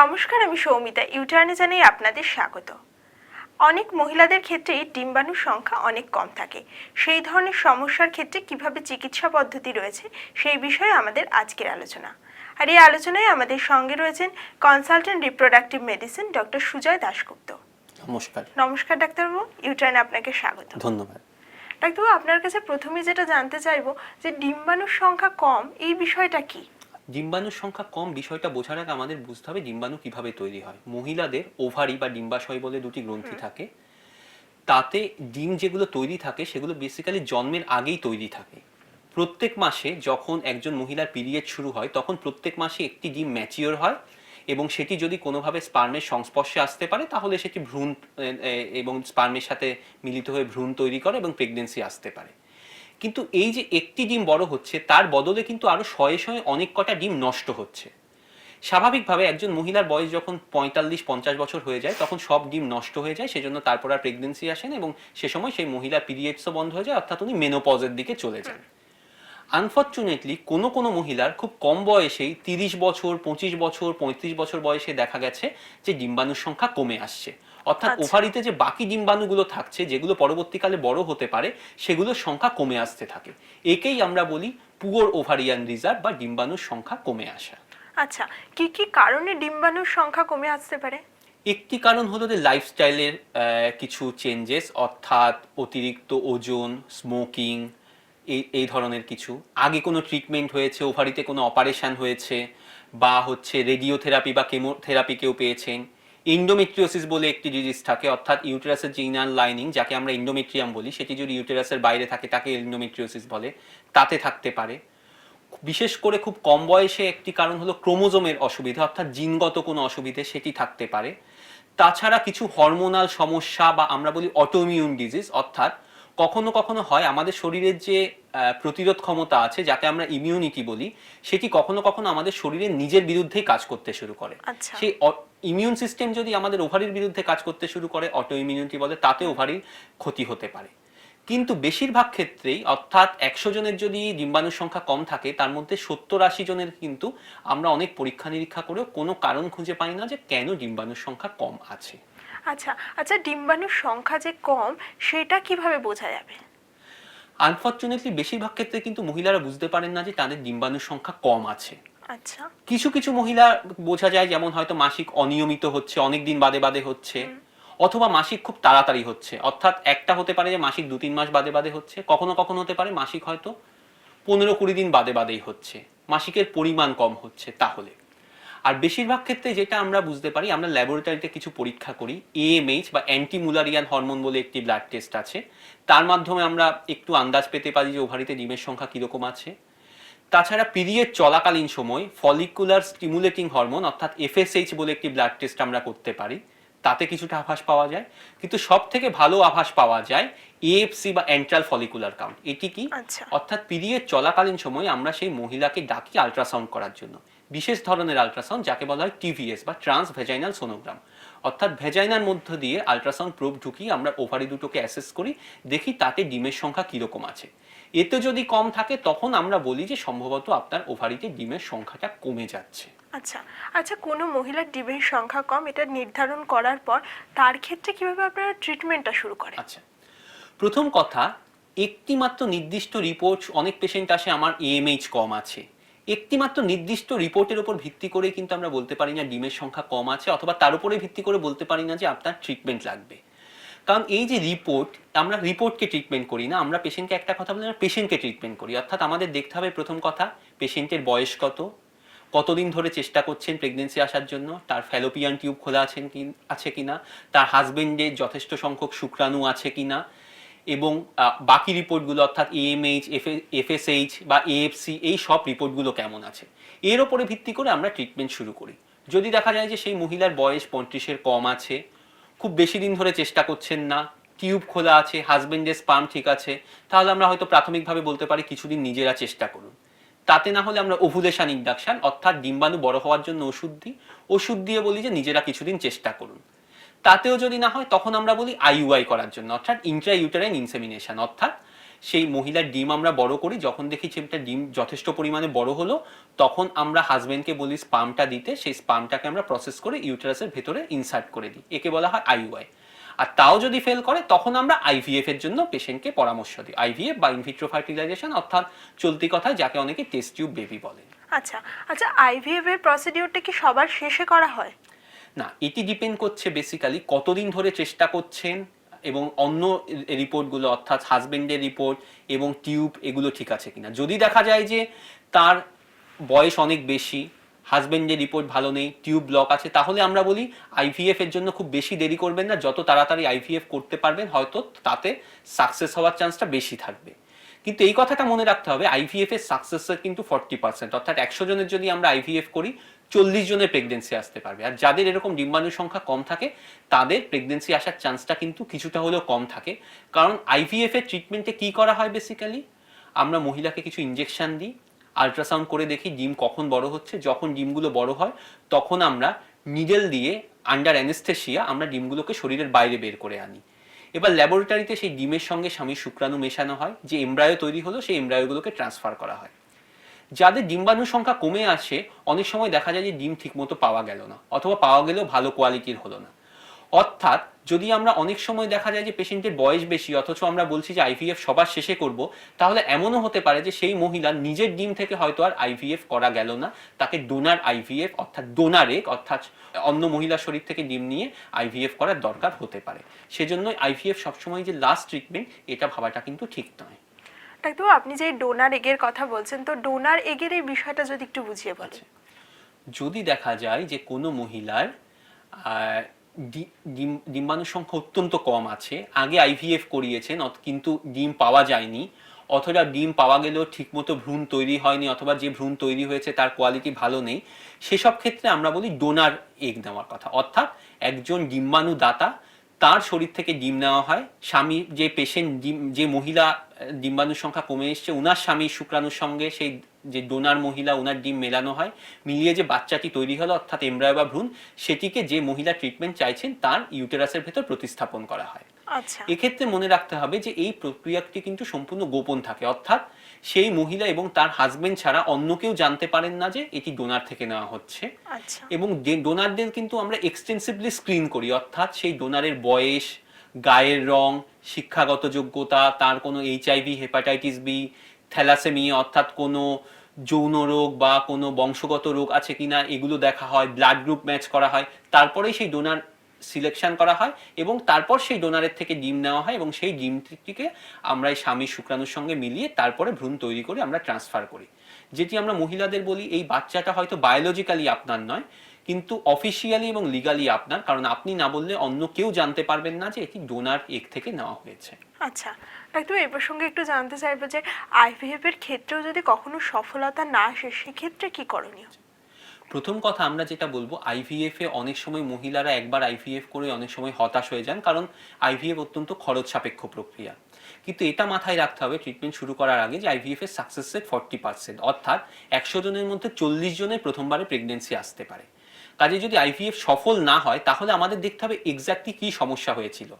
নমস্কার আমি সৌমিতা। ইউটার্নে জানাই আপনাদের স্বাগত। অনেক মহিলাদের ক্ষেত্রেই ডিম্বাণুর সংখ্যা অনেক কম থাকে। সেই ধরনের সমস্যার ক্ষেত্রে কীভাবে চিকিৎসা পদ্ধতি রয়েছে সেই বিষয়ে আমাদের আজকের আলোচনা। আর এই আলোচনায় আমাদের সঙ্গে রয়েছেন consultant reproductive medicine doctor Sujoy Dasgupta. নমস্কার। নমস্কার ডাক্তারবাবু। ইউটার্নে আপনাকে স্বাগত। ধন্যবাদ। ডাক্তারবাবু আপনার কাছে প্রথমে যেটা জানতে চাইব যে ডিম্বাণুর সংখ্যা কম এই বিষয়টা কি? ডিম্বাণুর সংখ্যা কম বিষয়টা বোঝার আগে আমাদের বুঝতে হবে ডিম্বাণু কীভাবে তৈরি হয়। মহিলাদের ওভারি বা ডিম্বাশয় বলে দুটি গ্রন্থি থাকে। তাতে ডিম যেগুলো তৈরি থাকে সেগুলো বেসিক্যালি জন্মের আগেই তৈরি থাকে। প্রত্যেক মাসে যখন একজন মহিলার পিরিয়ড শুরু হয় তখন প্রত্যেক মাসে একটি ডিম ম্যাচিওর হয় এবং সেটি যদি কোনোভাবে স্পার্মের সংস্পর্শে আসতে পারে তাহলে সেটি ভ্রূণ এবং স্পার্মের সাথে মিলিত হয়ে ভ্রূণ তৈরি করে এবং প্রেগনেন্সি আসতে পারে। কিন্তু এই যে একটি ডিম বড় হচ্ছে, তার বদলে কিন্তু আরও শয়ে শয়ে অনেক কটা ডিম নষ্ট হচ্ছে। স্বাভাবিকভাবে একজন মহিলার বয়স যখন পঁয়তাল্লিশ, পঞ্চাশ বছর হয়ে যায়, তখন সব ডিম নষ্ট হয়ে যায়, সেজন্য তারপর আর প্রেগনেন্সি আসেন এবং সে সময় সেই মহিলার পিরিয়ডসও বন্ধ হয়ে যায়, অর্থাৎ উনি মেনোপজের দিকে চলে যান। আনফর্চুনেটলি কোনো কোনো মহিলার খুব কম বয়সেই তিরিশ বছর, পঁচিশ বছর, পঁয়ত্রিশ বছর বয়সে দেখা গেছে যে ডিম্বাণুর সংখ্যা কমে আসছে। অর্থাৎ আচ্ছা। ওভারিতে যে বাকি ডিম্বাণুগুলো থাকছে যেগুলো পরবর্তীকালে বড় হতে পারে সেগুলোর সংখ্যা কমে আসতে থাকে। একেই আমরা বলি পুয়ার ওভারিয়ান রিজার্ভ বা ডিম্বাণুর সংখ্যা কমে আসা। আচ্ছা কি কি কারণে ডিম্বাণুর সংখ্যা কমে আসতে পারে? একটি কারণ হলো যে লাইফস্টাইলের কিছু চেঞ্জেস অর্থাৎ অতিরিক্ত ওজন স্মোকিং এই এই ধরনের কিছু। আগে কোনো ট্রিটমেন্ট হয়েছে ওভারিতে কোনো অপারেশন হয়েছে বা হচ্ছে রেডিওথেরাপি বা কেমোথেরাপি কেউ পেয়েছেন। ইন্ডোমেট্রিওসিস বলে একটি ডিজিজ থাকে, অর্থাৎ ইউটেরাসের যে ইনার লাইনিং যাকে আমরা ইন্ডোমেট্রিয়াম বলি। সেটি যদি ইউটেরাসের বাইরে থাকে, তাকে ইন্ডোমেট্রিওসিস বলে। তাতে থাকতে পারে। বিশেষ করে খুব কম বয়সে একটি কারণ হলো ক্রোমোজোমের অসুবিধা, অর্থাৎ জিনগত কোনো অসুবিধে, সেটি থাকতে পারে। তাছাড়া কিছু হরমোনাল সমস্যা বা আমরা বলি অটোমিউন ডিজিজ অর্থাৎ কখনো কখনো হয় আমাদের শরীরের যে প্রতিরোধ ক্ষমতা আছে যাকে আমরা ইমিউনিটি বলি সেটি কখনো কখনো আমাদের শরীরের নিজের বিরুদ্ধেই কাজ করতে শুরু করে। সেই ইমিউন সিস্টেম যদি আমাদের ওভারির বিরুদ্ধে কাজ করতে শুরু করে অটো ইমিউনিটি বলে তাতে ওভারির ক্ষতি হতে পারে। কিন্তু বেশিরভাগ ক্ষেত্রেই অর্থাৎ একশো জনের যদি ডিম্বাণুর সংখ্যা কম থাকে তার মধ্যে সত্তর আশি জনের কিন্তু আমরা অনেক পরীক্ষা নিরীক্ষা করেও কোনো কারণ খুঁজে পাই না যে কেন ডিম্বাণুর সংখ্যা কম আছে। আচ্ছা আচ্ছা ডিম্বাণুর সংখ্যা যে কম সেটা কীভাবে বোঝা যাবে? আনফর্চুনেটলি বেশিরভাগ ক্ষেত্রে কিন্তু মহিলারা বুঝতে পারেন না যে তাদের ডিম্বাণুর সংখ্যা কম আছে। আচ্ছা। কিছু কিছু মহিলা বোঝা যায় যেমন হয়তো মাসিক অনিয়মিত হচ্ছে অনেক দিন বাদে বাদে হচ্ছে অথবা মাসিক খুব তাড়াতাড়ি হচ্ছে। অর্থাৎ একটা হতে পারে যে মাসিক দু তিন মাস বাদে বাদে হচ্ছে কখনো কখনো হতে পারে মাসিক হয়তো পনেরো কুড়ি দিন বাদে বাদেই হচ্ছে। মাসিকের পরিমাণ কম হচ্ছে তাহলে। আর বেশিরভাগ ক্ষেত্রে যেটা আমরা বুঝতে পারি আমরা ল্যাবরেটরিতে কিছু পরীক্ষা করি এএমএইচ বা অ্যান্টিমুলারিয়ান হরমোন বলে একটি ব্লাড টেস্ট আছে। তার মাধ্যমে আমরা একটু আন্দাজ পেতে পারি যে ওভারিতে ডিমের সংখ্যা কীরকম আছে। তাছাড়া পিরিয়ড চলাকালীন সময় ফলিকুলার স্টিমুলেটিং হরমোন অর্থাৎ এফএসএইচ বলে একটি ব্লাড টেস্ট আমরা করতে পারি। তাতে কিছুটা আভাস পাওয়া যায়। কিন্তু সব থেকে ভালো আভাস পাওয়া যায় এএফসি বা এন্ট্রাল ফলিকুলার কাউন্ট এটি কি? আচ্ছা। অর্থাৎ পিরিয়ড চলাকালীন সময় আমরা সেই মহিলাকে ডাকি আল্ট্রাসাউন্ড করার জন্য। বিশেষ ধরনের আলট্রাসাউন্ড যাকে বলা হয় টিভিএস বা ট্রান্স ভেজাইনাল সোনোগ্রাম অর্থাৎ ভেজাইনার মধ্য দিয়ে আল্ট্রাসাউন্ড প্রোব ঢুকিয়ে আমরা ওভারি দুটোকে অ্যাসেস করি দেখি তাতে ডিমের সংখ্যা কীরকম আছে। এতে যদি কম থাকে তখন আমরা বলি যে সম্ভবত আপনার ওভারিতে ডিমের সংখ্যাটা কমে যাচ্ছে। আচ্ছা আচ্ছা কোনো মহিলার ডিমের সংখ্যা কম এটা নির্ধারণ করার পর তার ক্ষেত্রে কীভাবে আপনারা ট্রিটমেন্টটা শুরু করেন? আচ্ছা প্রথম কথা একটি মাত্র নির্দিষ্ট রিপোর্ট অনেক পেশেন্ট আসে আমার এএমএইচ কম আছে। একটি মাত্র নির্দিষ্ট রিপোর্টের উপর ভিত্তি করে কিন্তু আমরা বলতে পারি না ডিমের সংখ্যা কম আছে, অথবা তার উপরে ভিত্তি করে বলতে পারি না যে আপনার ট্রিটমেন্ট লাগবে। কারণ এই যে রিপোর্ট আমরা রিপোর্টকে ট্রিটমেন্ট করি না, আমরা পেশেন্টকে একটা কথা বলি, আমরা পেশেন্টকে ট্রিটমেন্ট করি। অর্থাৎ আমাদের দেখতে হবে প্রথম কথা পেশেন্টের বয়স কত, কতদিন ধরে চেষ্টা করছেন প্রেগনেন্সি আসার জন্য, তার ফ্যালোপিয়ান টিউব খোলা আছেন কি, আছে কিনা, তার হাজবেন্ডের যথেষ্ট সংখ্যক শুক্রাণু আছে কিনা এবং বাকি রিপোর্টগুলো অর্থাৎ এএমএইচ এফএসএইচ বা এএফসি এই সব রিপোর্টগুলো কেমন আছে? এর ওপরে ভিত্তি করে আমরা ট্রিটমেন্ট শুরু করি। যদি দেখা যায় যে সেই মহিলার বয়স পঁয়ত্রিশের কম আছে, খুব বেশি দিন ধরে চেষ্টা করছেন না, টিউব খোলা আছে, হাজবেন্ডের স্পাম ঠিক আছে, তাহলে আমরা হয়তো প্রাথমিকভাবে বলতে পারি কিছুদিন নিজেরা চেষ্টা করুন। তাতে না হলে আমরা ওভুলেশন ইন্ডাকশন অর্থাৎ ডিম্বাণু বড় হওয়ার জন্য ওষুধ দিই। ওষুধ দিয়ে বলি যে নিজেরা কিছুদিন চেষ্টা করুন। তাতেও যদি না হয়, তখন আমরা বলি আইইউআই করার জন্য, অর্থাৎ ইন্ট্রা ইউটারাইন ইনসেমিনেশন অর্থাৎ সেই মহিলার ডিম আমরা বড় করি, যখন দেখি চিমটা ডিম যথেষ্ট পরিমাণে বড় হলো, তখন আমরা হাজবেন্ডকে বলি স্পামটা দিতে, সেই স্পামটাকে আমরা প্রসেস করে ইউটারাসের ভেতরে ইনসার্ট করে দিই, একে বলা হয় আইইউআই আর তাও যদি ফেল করে, তখন আমরা আইভিএফ এর জন্য পেশেন্টকে পরামর্শ দিই। আইভিএফ বা ইনভিট্রো ফার্টিলাইজেশন অর্থাৎ চলতি কথায় যাকে অনেকে টেস্ট টিউব বেবি বলে। আচ্ছা আচ্ছা আইভিএফ এর প্রসিডিওরটা কি সবার শেষে করা হয়? না, এটি ডিপেন্ড করছে বেসিক্যালি কতদিন ধরে চেষ্টা করছেন এবং অন্য রিপোর্টগুলো অর্থাৎ হাজবেন্ডের রিপোর্ট এবং টিউব এগুলো ঠিক আছে কিনা। যদি দেখা যায় যে তার বয়স অনেক বেশি হাজবেন্ডের রিপোর্ট ভালো নেই টিউব ব্লক আছে, তাহলে আমরা বলি আইভিএফ এর জন্য খুব বেশি দেরি করবেন না, যত তাড়াতাড়ি আইভিএফ করতে পারবেন, হয়তো তাতে সাকসেস হওয়ার চান্সটা বেশি থাকবে। কিন্তু এই কথাটা মনে রাখতে হবে আইভিএফ এর সাকসেসের কিন্তু ফর্টি পার্সেন্ট অর্থাৎ একশো জনের যদি আমরা আইভিএফ করি চল্লিশ জনের প্রেগনেন্সি আসতে পারবে। আর যাদের এরকম ডিম্বাণুর সংখ্যা কম থাকে, তাদের প্রেগনেন্সি আসার চান্সটা কিন্তু কিছুটা হলেও কম থাকে। কারণ আইভিএফ এর ট্রিটমেন্টে কি করা হয় বেসিক্যালি আমরা মহিলাকে কিছু ইঞ্জেকশন দিই আল্ট্রাসাউন্ড করে দেখি ডিম কখন বড় হচ্ছে। যখন ডিমগুলো বড় হয়, তখন আমরা নিডেল দিয়ে আন্ডার অ্যানেস্থেশিয়া আমরা ডিমগুলোকে শরীরের বাইরে বের করে আনি। এবার ল্যাবরেটরিতে সেই ডিমের সঙ্গে স্বামীর শুক্রাণু মেশানো হয়, যে এমব্রায়ো তৈরি হলো, সেই এমব্রায়োগুলোকে ট্রান্সফার করা হয়। যাদের ডিম্বাণুর সংখ্যা কমে আসে অনেক সময় দেখা যায় যে ডিম ঠিকমতো পাওয়া গেল না, অথবা পাওয়া গেলেও ভালো কোয়ালিটির হলো না। অর্থাৎ যদি আমরা অনেক সময় দেখা যায় যে পেশেন্টের বয়স বেশি, অথচ আমরা বলছি যে আইভিএফ সবার শেষে করব, তাহলে এমনও হতে পারে যে সেই মহিলা নিজের ডিম থেকে হয়তো আর আইভিএফ করা গেল না, তাকে ডোনার আইভিএফ অর্থাৎ ডোনার এগ অর্থাৎ অন্য মহিলার শরীর থেকে ডিম নিয়ে আইভিএফ করার দরকার হতে পারে। সেজন্য আইভিএফ সবসময় যে লাস্ট ট্রিটমেন্ট এটা ভাবাটা কিন্তু ঠিক নয়। ডাক্তারবাবু আপনি যে ডোনার এগের কথা বলছেন, তো ডোনার এগের এই বিষয়টা যদি একটু বুঝিয়ে বলেন। যদি দেখা যায় যে কোনো মহিলার ডিম্বাণুর সংখ্যা অত্যন্ত কম আছে, আগে আইভিএফ করিয়েছেন কিন্তু ডিম পাওয়া যায়নি, অথবা ডিম পাওয়া গেলেও ঠিকমতো ভ্রূণ তৈরি হয়নি, অথবা যে ভ্রূণ তৈরি হয়েছে তার কোয়ালিটি ভালো নেই, সেসব ক্ষেত্রে আমরা বলি ডোনার এগ নেওয়ার কথা। অর্থাৎ একজন ডিম্বাণু দাতা তার শরীর থেকে ডিম নেওয়া হয়। স্বামী যে পেশেন্ট ডিম যে মহিলা ডিম্বাণুর সংখ্যা কমে এসছে ওনার স্বামী শুক্রাণুর সঙ্গে সেই যে ডোনার মহিলা ওনার ডিম মেলানো হয়। মিলিয়ে যে বাচ্চাটি তৈরি হলো অর্থাৎ এমব্রায় বা ভ্রূণ সেটিকে যে মহিলা ট্রিটমেন্ট চাইছেন তার ইউটেরাসের ভেতর প্রতিস্থাপন করা হয়। আচ্ছা। এক্ষেত্রে মনে রাখতে হবে যে এই প্রক্রিয়াটি কিন্তু সম্পূর্ণ গোপন থাকে। অর্থাৎ সেই মহিলা এবং তার হাজবেন্ড ছাড়া অন্য কেউ জানতে পারেন না যে এটি ডোনার থেকে নেওয়া হচ্ছে। আচ্ছা। এবং ডোনারদের কিন্তু আমরা এক্সটেন্সিভলি স্ক্রিন করি অর্থাৎ সেই ডোনারের বয়স গায়ের রং শিক্ষাগত যোগ্যতা তার কোনো এইচআইভি হেপাটাইটিস বি থ্যালাসেমিয়া অর্থাৎ কোনো যৌন রোগ বা কোনো বংশগত রোগ আছে কিনা এগুলো দেখা হয় ব্লাড গ্রুপ ম্যাচ করা হয়। তারপরেই সেই ডোনার সিলেকশন করা হয় এবং তারপর সেই ডোনারের থেকে ডিম নেওয়া হয় এবং সেই ডিমটিকে আমরা এই স্বামীর শুক্রাণুর সঙ্গে মিলিয়ে তারপরে ভ্রূণ তৈরি করে আমরা ট্রান্সফার করি। যেটি আমরা মহিলাদের বলি, এই বাচ্চাটা হয়তো বায়োলজিক্যালি আপনার নয়, কিন্তু অফিসিয়ালি এবং লিগালি আপনার, কারণ আপনি না বললে অন্য কেউ জানতে পারবেন না যে এটি ডোনার এক থেকে নেওয়া হয়েছে। আচ্ছা ডাক্তার এই প্রসঙ্গে একটু জানতে চাইব যে আইভিএফ এর ক্ষেত্রেও যদি কখনো সফলতা না আসে, সেক্ষেত্রে কি করণীয়? প্রথম কথা আমরা যেটা বলব আইভিএফ এ অনেক সময় মহিলারা একবার আইভিএফ করে অনেক সময় হতাশ হয়ে যান কারণ আইভিএফ অত্যন্ত খরচ সাপেক্ষ প্রক্রিয়া। কিন্তু এটা মাথায় রাখতে হবে ট্রিটমেন্ট শুরু করার আগে যে আইভিএফ এর সাকসেস রেট ফর্টি পার্সেন্ট অর্থাৎ একশো জনের মধ্যে চল্লিশ জনের প্রথমবারে প্রেগনেন্সি আসতে পারে। কাজে যদি আইভিএফ সফল না হয়, তাহলে আমাদের দেখতে হবে এক্স্যাক্টলি কি সমস্যা হয়েছিল।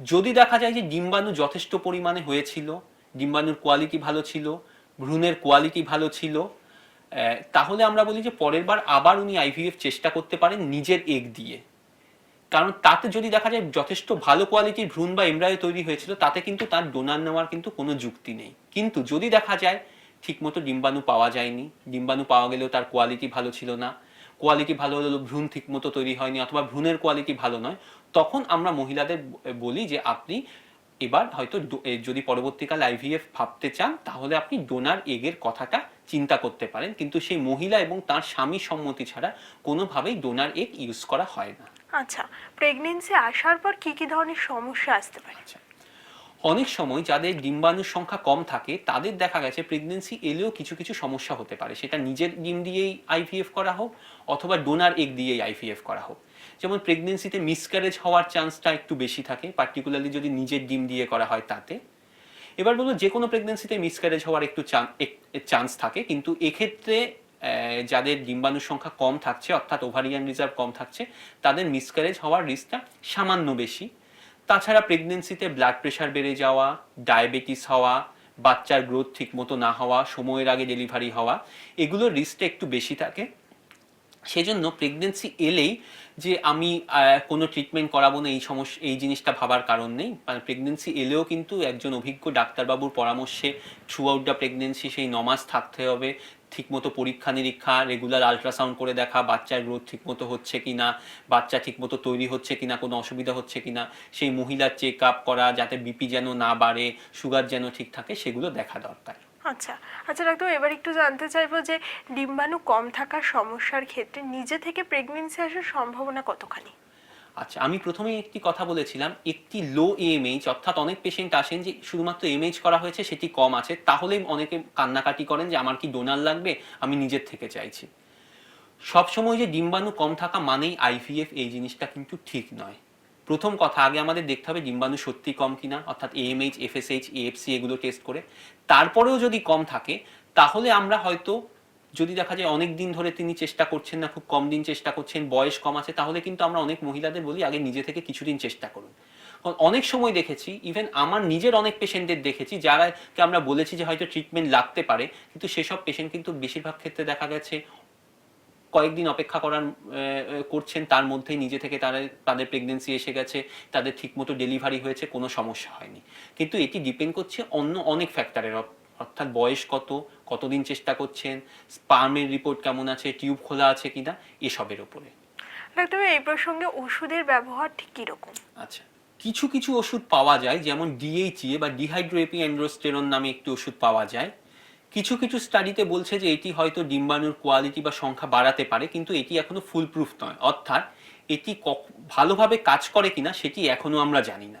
যদি দেখা যায় যে ডিম্বাণু যথেষ্ট পরিমাণে হয়েছিল, ডিম্বাণুর কোয়ালিটি ভালো ছিল, ভ্রূণের কোয়ালিটি ভালো ছিল তাহলে আমরা বলি যে পরের বার আবার উনি আইভিএফ চেষ্টা করতে পারেন নিজের এগ দিয়ে। কারণ তাতে যদি দেখা যায় যথেষ্ট ভালো কোয়ালিটির ভ্রূণ বা এমব্রায়ো তৈরি হয়েছিল, তাতে কিন্তু তার ডোনার নেওয়ার কিন্তু কোনো যুক্তি নেই। কিন্তু যদি দেখা যায়, ঠিকমতো ডিম্বাণু পাওয়া যায়নি, ডিম্বাণু পাওয়া গেলেও তার কোয়ালিটি ভালো ছিল না কোয়ালিটি ভালো হলেও ভ্রূণ ঠিকমতো তৈরি হয়নি অথবা ভ্রূণের কোয়ালিটি ভালো নয়, তখন আমরা মহিলাদের বলি যে আপনি এবার হয়তো যদি পরবর্তীকালে আইভিএফ ভাবতে চান, তাহলে আপনি ডোনার এগের কথাটা চিন্তা করতে পারেন কিন্তু সেই মহিলা এবং তার স্বামী সম্মতি ছাড়া কোনোভাবেই ডোনার এগ ইউজ করা হয় না। আচ্ছা প্রেগনেন্সি আসার পর কি কি ধরনের সমস্যা আসতে পারে? আচ্ছা অনেক সময় যাদের ডিম্বাণুর সংখ্যা কম থাকে তাদের দেখা গেছে প্রেগনেন্সি এলেও কিছু কিছু সমস্যা হতে পারে। সেটা নিজের ডিম দিয়েই আইভিএফ করা হোক অথবা ডোনার এগ দিয়েই আইভিএফ করা হোক। যেমন প্রেগনেন্সিতে মিসক্যারেজ হওয়ার চান্সটা একটু বেশি থাকে পার্টিকুলারলি যদি নিজের ডিম দিয়ে করা হয় তাতে। এবার বলব যে কোনো প্রেগনেন্সিতে মিসক্যারেজ হওয়ার একটু চান্স থাকে, কিন্তু এক্ষেত্রে যাদের ডিম্বাণুর সংখ্যা কম থাকছে, অর্থাৎ ওভারিয়ান রিজার্ভ কম থাকছে, তাদের মিসক্যারেজ হওয়ার রিস্কটা সামান্য বেশি। তাছাড়া প্রেগনেন্সিতে ব্লাড প্রেশার বেড়ে যাওয়া ডায়াবেটিস হওয়া, বাচ্চার গ্রোথ ঠিকমতো না হওয়া, সময়ের আগে ডেলিভারি হওয়া, এগুলোর রিস্কটা একটু বেশি থাকে। সেজন্য প্রেগনেন্সি এলেই যে আমি কোনো ট্রিটমেন্ট করাবো না, এই সমস্যা এই জিনিসটা ভাবার কারণ নেই। প্রেগনেন্সি এলেও কিন্তু একজন অভিজ্ঞ ডাক্তারবাবুর পরামর্শে থ্রু আউট দ্য প্রেগনেন্সি সেই নমাস থাকতে হবে। ঠিকমতো পরীক্ষা নিরীক্ষা রেগুলার আলট্রাসাউন্ড করে দেখা, বাচ্চার গ্রোথ ঠিকমতো হচ্ছে কিনা, বাচ্চা ঠিকমতো তৈরি হচ্ছে কি না কোনো অসুবিধা হচ্ছে কি না সেই মহিলার চেক আপ করা, যাতে বিপি যেন না বাড়ে সুগার যেন ঠিক থাকে, সেগুলো দেখা দরকার। আচ্ছা আচ্ছা ডাক্তার এবার একটু জানতে চাইব যে ডিম্বাণু কম থাকার সমস্যার ক্ষেত্রে নিজে থেকে প্রেগনেন্সি আসার সম্ভাবনা কতখানি? আচ্ছা আমি প্রথমে একটি কথা বলেছিলাম, একটি লো এএমএইচ অর্থাৎ অনেক পেশেন্ট আসেন যে শুধুমাত্র এমএইচ করা হয়েছে, সেটি কম আছে, তাহলেই অনেকে কান্নাকাটি করেন যে আমার কি ডোনার লাগবে, আমি নিজের থেকে চাইছি। সবসময় যে ডিম্বাণু কম থাকা মানেই আইভিএফ এই জিনিসটা কিন্তু ঠিক নয়। প্রথম কথা, আগে আমাদের দেখতে হবে ডিম্বাণু সত্যি কম কিনা, অর্থাৎ এএমএইচ এফএসএইচ এএফসি এগুলো টেস্ট করে। তারপরেও যদি কম থাকে, তাহলে আমরা হয়তো যদি দেখা যায় অনেক দিন ধরে তিনি চেষ্টা করছেন না, খুব কম দিন চেষ্টা করছেন, বয়স কম আছে, তাহলে কিন্তু আমরা অনেক মহিলাদের বলি, আগে নিজে থেকে কিছুদিন চেষ্টা করুন। অনেক সময় দেখেছি ইভেন আমার নিজের অনেক পেশেন্টদের দেখেছি, যারাকে আমরা বলেছি যে হয়তো ট্রিটমেন্ট লাগতে পারে, কিন্তু সেসব পেশেন্ট কিন্তু বেশিরভাগ ক্ষেত্রে দেখা গেছে কয়েকদিন অপেক্ষা করার করছেন তার মধ্যেই নিজে থেকে তারা তাদের প্রেগনেন্সি এসে গেছে তাদের ঠিকমতো ডেলিভারি হয়েছে কোনো সমস্যা হয়নি। কিন্তু এটি ডিপেন্ড করছে অন্য অনেক ফ্যাক্টরের অর্থাৎ বয়স কত কতদিন চেষ্টা করছেন স্পার্মের রিপোর্ট কেমন আছে টিউব খোলা আছে কিনা এসবের উপরে। ডাক্তার এই প্রসঙ্গে ওষুধের ব্যবহার ঠিক কীরকম? আচ্ছা কিছু কিছু ওষুধ পাওয়া যায় যেমন ডিএইচএ বা ডিহাইড্রোএপি অ্যান্ড্রোস্টেরন নামে একটি ওষুধ পাওয়া যায়। কিছু কিছু স্টাডিতে বলছে যে এটি হয়তো ডিম্বাণুর কোয়ালিটি বা সংখ্যা বাড়াতে পারে কিন্তু এটি এখনও ফুল প্রুফ নয়। অর্থাৎ এটি ভালোভাবে কাজ করে কিনা সেটি এখনও আমরা জানি না।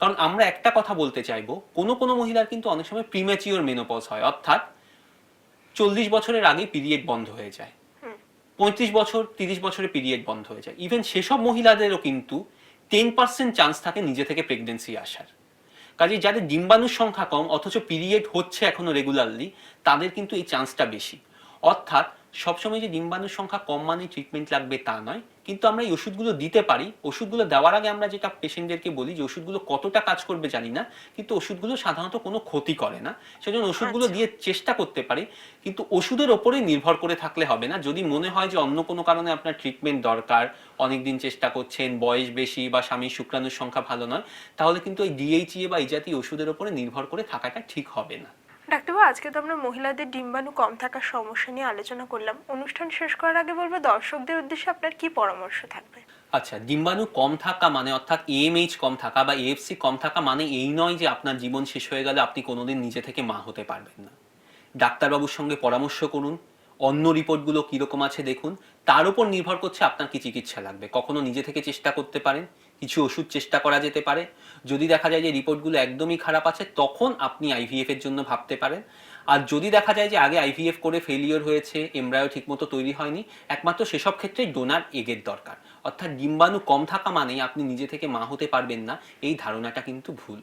কারণ আমরা একটা কথা বলতে চাইব কোনো কোনো মহিলার কিন্তু অনেক সময় প্রিম্যাচিওর মেনোপজ হয়। অর্থাৎ চল্লিশ বছরের আগে পিরিয়ড বন্ধ হয়ে যায়। পঁয়ত্রিশ বছর তিরিশ বছরে পিরিয়ড বন্ধ হয়ে যায়। ইভেন সেসব মহিলাদেরও কিন্তু টেন পার্সেন্ট চান্স থাকে নিজে থেকে প্রেগনেন্সি আসার। কাজে যাদের ডিম্বাণুর সংখ্যা কম, অথচ পিরিয়ড হচ্ছে এখনও রেগুলারলি তাদের কিন্তু এই চান্সটা বেশি। অর্থাৎ সবসময় যে ডিম্বাণুর সংখ্যা কম মানে ট্রিটমেন্ট লাগবে তা নয়। কিন্তু আমরা এই ওষুধগুলো দিতে পারি। ওষুধগুলো দেওয়ার আগে আমরা যেটা পেশেন্টদেরকে বলি যে ওষুধগুলো কতটা কাজ করবে জানি না কিন্তু ওষুধগুলো সাধারণত কোনো ক্ষতি করে না। সেজন্য ওষুধগুলো আচ্ছা। দিয়ে চেষ্টা করতে পারি কিন্তু ওষুধের ওপরেই নির্ভর করে থাকলে হবে না। যদি মনে হয় যে অন্য কোনো কারণে আপনার ট্রিটমেন্ট দরকার অনেকদিন চেষ্টা করছেন বয়স বেশি বা স্বামীর শুক্রাণুর সংখ্যা ভালো নয় তাহলে কিন্তু ওই ডিএইচএ বা এই জাতীয় ওষুধের ওপরে নির্ভর করে থাকাটা ঠিক হবে না। ডাক্তারবাবু, আজকে তো আমরা মহিলাদের ডিম্বাণু কম থাকার সমস্যা নিয়ে আলোচনা করলাম। অনুষ্ঠান শেষ করার আগে বলব, দর্শকদের উদ্দেশ্যে আপনার কি পরামর্শ থাকবে? আচ্ছা ডিম্বাণু কম থাকা মানে অর্থাৎ এএমএইচ কম থাকা বা এএফসি কম থাকা মানে এই নয় যে আপনার জীবন শেষ হয়ে গেলে আপনি কোনোদিন নিজে থেকে মা হতে পারবেন না। ডাক্তারবাবুর সঙ্গে পরামর্শ করুন, অন্য রিপোর্টগুলো কীরকম আছে দেখুন। তার উপর নির্ভর করছে আপনার কি চিকিৎসা লাগবে। কখনো নিজে থেকে চেষ্টা করতে পারেন কিছু ওষুধ চেষ্টা করা যেতে পারে। যদি দেখা যায় যে রিপোর্টগুলো একদমই খারাপ আছে তখন আপনি আইভিএফ এর জন্য ভাবতে পারেন। আর যদি দেখা যায় যে আগে আইভিএফ করে ফেলিওর হয়েছে এমব্রায়ো ঠিকমতো তৈরি হয়নি একমাত্র সেসব ক্ষেত্রে ডোনার এগের দরকার। অর্থাৎ ডিম্বাণু কম থাকা মানেই আপনি নিজে থেকে মা হতে পারবেন না এই ধারণাটা কিন্তু ভুল।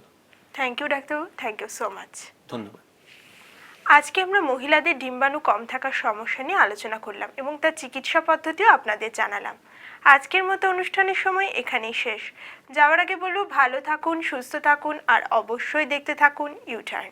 থ্যাংক ইউ ডাক্তারবাবু। থ্যাংক ইউ সো মাচ ধন্যবাদ। আজকে আমরা মহিলাদের ডিম্বাণু কম থাকার সমস্যা নিয়ে আলোচনা করলাম এবং তার চিকিৎসা পদ্ধতিও আপনাদের জানালাম। আজকের মতো অনুষ্ঠানের সময় এখানেই শেষ। যাওয়ার আগে বলব, ভালো থাকুন, সুস্থ থাকুন, আর অবশ্যই দেখতে থাকুন ইউটার্ন